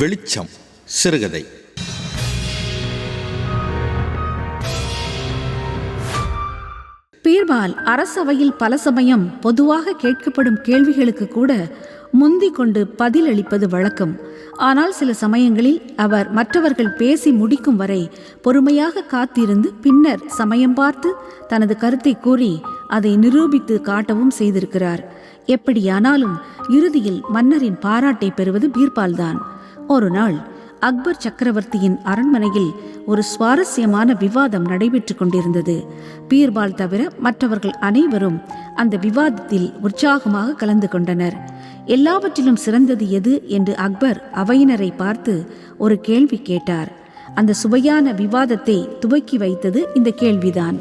வெளிச்சம் சிறுகதை. பீர்பால் அரசவையில் பல சமயம் பொதுவாக கேட்கப்படும் கேள்விகளுக்கு கூட முந்தி கொண்டு பதிலளிப்பது வழக்கம். ஆனால் சில சமயங்களில் அவர் மற்றவர்கள் பேசி முடிக்கும் வரை பொறுமையாக காத்திருந்து பின்னர் சமயம் பார்த்து தனது கருத்தை கூறி அதை நிரூபித்து காட்டவும் செய்திருக்கிறார். எப்படியானாலும் இறுதியில் மன்னரின் பாராட்டை பெறுவது பீர்பால்தான். ஒரு நாள் அக்பர் சக்கரவர்த்தியின் அரண்மனையில் ஒரு சுவாரஸ்யமான விவாதம் நடைபெற்றுக் கொண்டிருந்தது. பீர்பால் தவிர மற்றவர்கள் அனைவரும் அந்த விவாதத்தில் உற்சாகமாக கலந்து கொண்டனர். எல்லாவற்றிலும் சிறந்தது எது என்று அக்பர் அவையினரை பார்த்து ஒரு கேள்வி கேட்டார். அந்த சுவையான விவாதத்தை துவக்கி வைத்தது இந்த கேள்விதான்.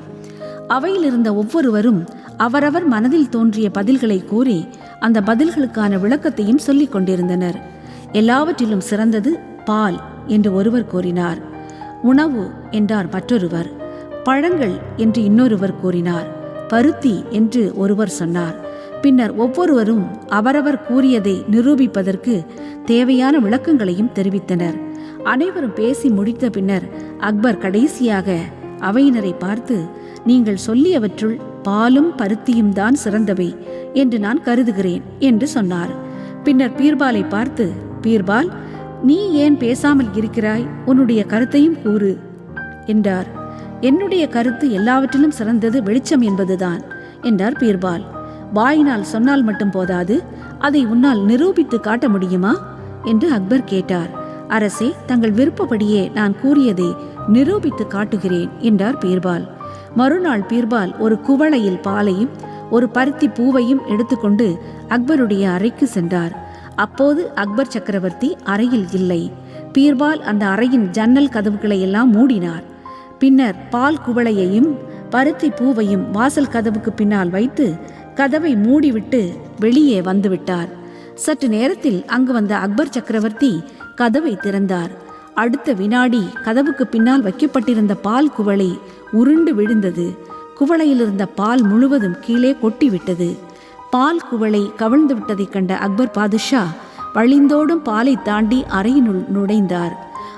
அவையில் இருந்த ஒவ்வொருவரும் அவரவர் மனதில் தோன்றிய பதில்களை கூறி அந்த பதில்களுக்கான விளக்கத்தையும் சொல்லிக் கொண்டிருந்தனர். எல்லாவற்றிலும் சிறந்தது பால் என்று ஒருவர் கூறினார். உணவு என்றார் மற்றொருவர். பழங்கள் என்று இன்னொருவர் கூறினார். பருத்தி என்று ஒருவர் சொன்னார். பின்னர் ஒவ்வொருவரும் அவரவர் கூறியதை நிரூபிப்பதற்கு தேவையான விளக்கங்களையும் தெரிவித்தனர். அனைவரும் பேசி முடித்த பின்னர் அக்பர் கடைசியாக அவையினரை பார்த்து நீங்கள் சொல்லியவற்றுள் பாலும் பருத்தியும் தான் சிறந்தவை என்று நான் கருதுகிறேன் என்று சொன்னார். பின்னர் பீர்பாலை பார்த்து பீர்பால் நீ ஏன் பேசாமல் இருக்கிறாய்? உன்னுடைய கருத்தையும் கூறு என்றார். என்னுடைய கருத்து எல்லாவற்றிலும் சிறந்தது வெளிச்சம் என்பதுதான் என்றார் பீர்பால். வாயினால் சொன்னால் மட்டும் போதாது அதை உன்னால் நிரூபித்து காட்ட முடியுமா? என்று அக்பர் கேட்டார். அரசே தங்கள் விருப்பப்படியே நான் கூறியதை நிரூபித்து காட்டுகிறேன் என்றார் பீர்பால். மறுநாள் பீர்பால் ஒரு குவளையில் பாலையும் ஒரு பருத்தி பூவையும் எடுத்துக்கொண்டு அக்பருடைய அறைக்கு சென்றார். அப்போது அக்பர் சக்கரவர்த்தி அறையில் இல்லை. பீர்பால் அந்த அறையின் ஜன்னல் கதவுகளை எல்லாம் மூடினார். பின்னர் பால் குவளையையும் பருத்தி பூவையும் வாசல் கதவுக்கு பின்னால் வைத்து கதவை மூடிவிட்டு வெளியே வந்துவிட்டார். சற்று நேரத்தில் அங்கு வந்த அக்பர் சக்கரவர்த்தி கதவை திறந்தார். அடுத்த வினாடி கதவுக்கு பின்னால் வைக்கப்பட்டிருந்த பால் குவளை உருண்டு விழுந்தது. குவளையிலிருந்த பால் முழுவதும் கீழே கொட்டிவிட்டது. பால் குவளை கவிழ்ந்து விட்டதைக் கண்ட அக்பர் பாதுஷா வழிந்தோடும் பாலை தாண்டி அறையினுள் நுழைந்தார்.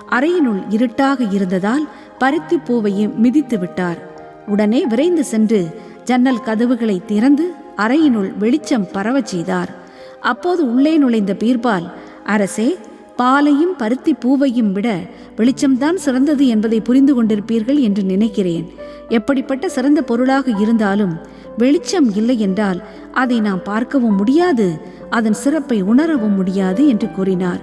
அறையினுள் இருட்டாக இருந்ததால் பருத்தி பூவையும் மிதித்து விட்டார். உடனே விரைந்து சென்று ஜன்னல் கதவுகளை திறந்து அறையினுள் வெளிச்சம் பரவச் செய்தார். அப்போது உள்ளே நுழைந்த பீர்பால் அரசே பாலையும் பருத்தி பூவையும் விட வெளிச்சம்தான் சிறந்தது என்பதை புரிந்து கொண்டிருப்பீர்கள் என்று நினைக்கிறேன். எப்படிப்பட்ட சிறந்த பொருளாக இருந்தாலும் வெளிச்சம் இல்லை என்றால் அதை நாம் பார்க்கவும் முடியாது அதன் சிறப்பை உணரவும் முடியாது என்று கூறினார்.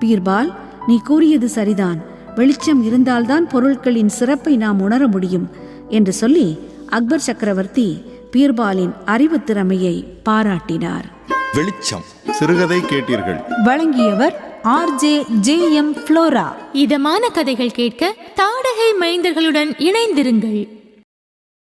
பீர்பால் நீ கூறியது சரிதான். வெளிச்சம் இருந்தால்தான் பொருட்களின் சிறப்பை நாம் உணர முடியும் என்று சொல்லி அக்பர் சக்கரவர்த்தி பீர்பாலின் அறிவுத் திறமையை பாராட்டினார். வெளிச்சம். சிறுகதை கேட்டீர்கள். வழங்கியவர் ஆர்ஜே ஜே எம் ஃப்ளோரா. இதமான கதைகள் கேட்க தாடகை மைந்தர்களுடன் இணைந்திருங்கள்.